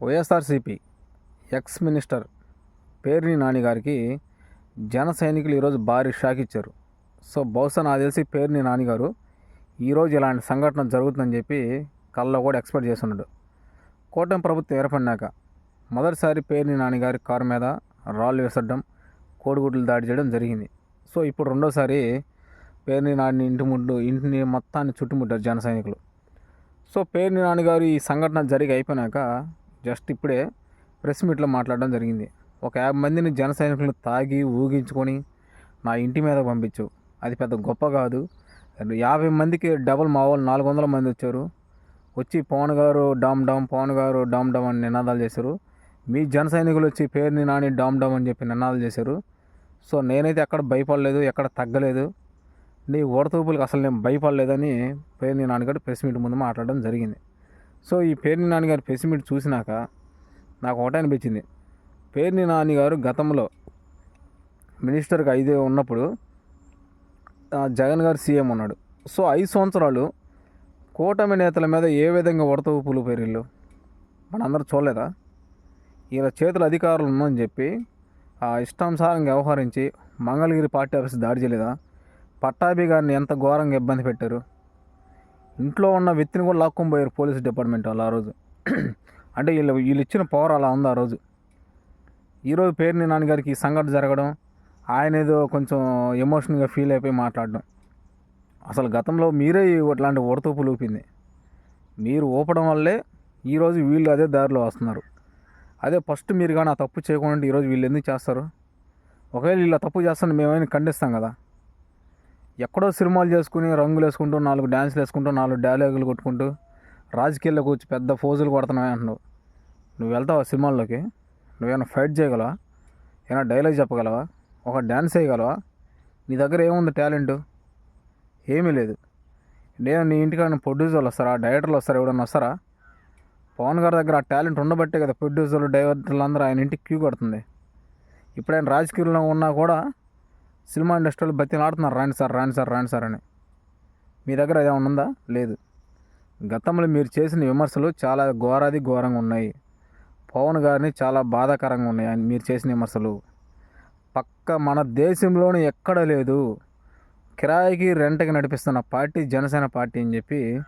YSRCP ex minister Perni Nani గారికి జన సైనికులు ఈరోజు భారీ షాక్ ఇచ్చారు. సో బహుశా నాకు తెలిసి పేర్ని నానిగారు ఈరోజు ఇలాంటి సంఘటన జరుగుతుందని చెప్పి కళ్ళలో కూడా ఎక్స్పెక్ట్ చేస్తున్నాడు కూటమి ప్రభుత్వం ఏర్పడినాక మొదటిసారి పేర్ని నానిగారి కారు మీద రాళ్ళు వేసడం కోడిగుడ్లు దాడి చేయడం జరిగింది. సో ఇప్పుడు రెండోసారి పేర్ని నాని ఇంటి ముందు ఇంటిని మొత్తాన్ని చుట్టుముట్టారు జన సైనికులు. సో పేర్ని నాన్నగారు ఈ సంఘటన జరిగి అయిపోయినాక జస్ట్ ఇప్పుడే ప్రెస్ మీట్లో మాట్లాడడం జరిగింది. ఒక యాభై మందిని జన సైనికులు తాగి ఊగించుకొని నా ఇంటి మీద పంపించు. అది పెద్ద గొప్ప కాదు. యాభై మందికి డబల్ మా వాళ్ళు నాలుగు వందల మంది వచ్చారు. వచ్చి పవన్ గారు డామ్ డామ్ పవన్ గారు డామ్ డామ్ అని నినాదాలు చేశారు. మీ జన సైనికులు వచ్చి పేరుని నాని డామ్ డామ్ అని చెప్పి నినాదాలు చేశారు. సో నేనైతే ఎక్కడ భయపడలేదు ఎక్కడ తగ్గలేదు. నీ ఓడతూపులకు అసలు నేను భయపడలేదని పేరుని నాన్నగారు ప్రెస్ మీట్ ముందు మాట్లాడడం జరిగింది. సో ఈ పేరుని నాన్నగారు పెసిమిట్ చూసినాక నాకు ఒకటే అనిపించింది. పేర్ని నాన్నగారు గతంలో మినిస్టర్గా ఐదు ఉన్నప్పుడు జగన్ గారు సీఎం ఉన్నాడు. సో ఐదు సంవత్సరాలు కూటమి నేతల మీద ఏ విధంగా వడత ఊపులు పేరిల్లు? మనందరూ చూడలేదా? ఇలా చేతుల అధికారులు ఉందని చెప్పి ఆ ఇష్టానుసారంగా వ్యవహరించి మంగళగిరి పార్టీ ఆఫీస్ దాడి చేయలేదా? పట్టాభి గారిని ఎంత ఘోరంగా ఇబ్బంది పెట్టారు? ఇంట్లో ఉన్న వ్యక్తిని కూడా లాక్కొని పోయారు పోలీస్ డిపార్ట్మెంట్ వాళ్ళు ఆ రోజు. అంటే వీళ్ళు వీళ్ళు ఇచ్చిన పవర్ అలా ఉంది ఆ రోజు. ఈరోజు పేరుని నాన్నగారికి ఈ సంఘటన జరగడం ఆయన ఏదో కొంచెం ఎమోషనల్గా ఫీల్ అయిపోయి మాట్లాడడం. అసలు గతంలో మీరే ఇట్లాంటి ఉడతూపు లూపింది. మీరు ఊపడం వల్లే ఈరోజు వీళ్ళు అదే దారిలో వస్తున్నారు. అదే ఫస్ట్ మీరు కానీ ఆ తప్పు చేయకుండా ఈరోజు వీళ్ళు ఎందుకు చేస్తారు? ఒకవేళ వీళ్ళు తప్పు చేస్తాను మేమైనా ఖండిస్తాం కదా? ఎక్కడో సినిమాలు చేసుకుని రంగులు వేసుకుంటూ నాలుగు డ్యాన్సులు వేసుకుంటూ నాలుగు డైలాగులు కొట్టుకుంటూ రాజకీయాల్లో కూర్చి పెద్ద ఫోజులు కొడుతున్నావే అంటున్నావు. నువ్వు వెళ్తావా సినిమాల్లోకి? నువ్వేమైనా ఫైట్ చేయగలవా? ఏమైనా డైలాగ్ చెప్పగలవా? ఒక డ్యాన్స్ వేయగలవా? నీ దగ్గర ఏముంది టాలెంట్ ఏమీ లేదు. నేను నీ ఇంటికాడ ప్రొడ్యూసర్లు వస్తారా? డైరెక్టర్లు వస్తారా? ఎవడన్నా వస్తారా? పవన్ గారి దగ్గర ఆ టాలెంట్ ఉండబట్టే కదా ప్రొడ్యూసర్లు డైరెక్టర్లు అందరూ ఆయన ఇంటికి క్యూ కొడుతుంది. ఇప్పుడు ఆయన రాజకీయంలో ఉన్నా కూడా సినిమా ఇండస్ట్రీలో బతిలాడుతున్నారు. రాండి సార్ రాండి సార్ రాండి సార్ అని. మీ దగ్గర ఏమైనా ఉందా? లేదు. గతంలో మీరు చేసిన విమర్శలు చాలా ఘోరాది ఘోరంగా ఉన్నాయి. పవన్ గారిని చాలా బాధాకరంగా ఉన్నాయి అని మీరు చేసిన విమర్శలు. పక్క మన దేశంలోనే ఎక్కడ లేదు. కిరాయికి రెంట్కి నడిపిస్తున్న పార్టీ జనసేన పార్టీ అని చెప్పి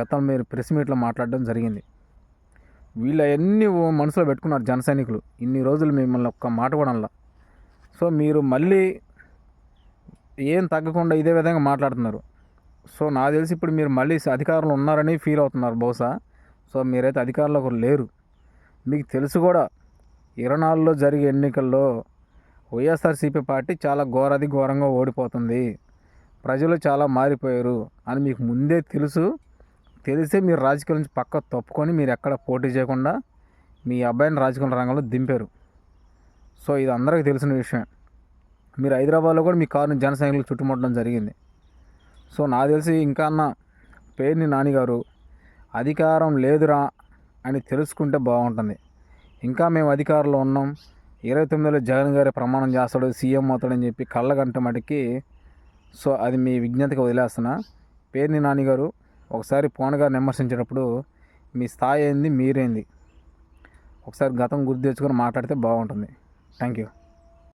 గతంలో మీరు ప్రెస్ మీట్లో మాట్లాడడం జరిగింది. వీళ్ళు అవన్నీ మనసులో పెట్టుకున్నారు జన సైనికులు. ఇన్ని రోజులు మిమ్మల్ని ఒక్క మాట కూడా అనలా. సో మీరు మళ్ళీ ఏం తగ్గకుండా ఇదే విధంగా మాట్లాడుతున్నారు. సో నాకు తెలిసి ఇప్పుడు మీరు మళ్ళీ అధికారంలో ఉన్నారని ఫీల్ అవుతున్నారు బహుశా. సో మీరైతే అధికారంలో ఒకరు లేరు. మీకు తెలుసు కూడా ఇరవై నాలుగులో జరిగే ఎన్నికల్లో వైఎస్ఆర్సీపీ పార్టీ చాలా ఘోరది ఘోరంగా ఓడిపోతుంది. ప్రజలు చాలా మారిపోయారు అని మీకు ముందే తెలుసు. తెలిసే మీరు రాజకీయాల నుంచి పక్క తప్పుకొని మీరు ఎక్కడ పోటీ చేయకుండా మీ అబ్బాయిని రాజకీయ రంగంలో దింపారు. సో ఇది అందరికీ తెలిసిన విషయం. మీరు హైదరాబాద్లో కూడా మీ కారుని జన సైనికులు చుట్టుముట్టడం జరిగింది. సో నాకు తెలిసి ఇంకా అన్న పేరుని నానిగారు అధికారం లేదురా అని తెలుసుకుంటే బాగుంటుంది. ఇంకా మేము అధికారంలో ఉన్నాం. ఇరవై తొమ్మిదిలో జగన్ గారి ప్రమాణం చేస్తాడు సీఎం అవుతాడని చెప్పి కళ్ళగంట మటుకి సో అది మీ విజ్ఞతకి వదిలేస్తున్నా. పేరుని నానిగారు ఒకసారి పవన్ గారిని విమర్శించేటప్పుడు మీ స్థాయి ఏంది మీరేంది? ఒకసారి గతం గుర్తు తెచ్చుకొని మాట్లాడితే బాగుంటుంది. Thank you.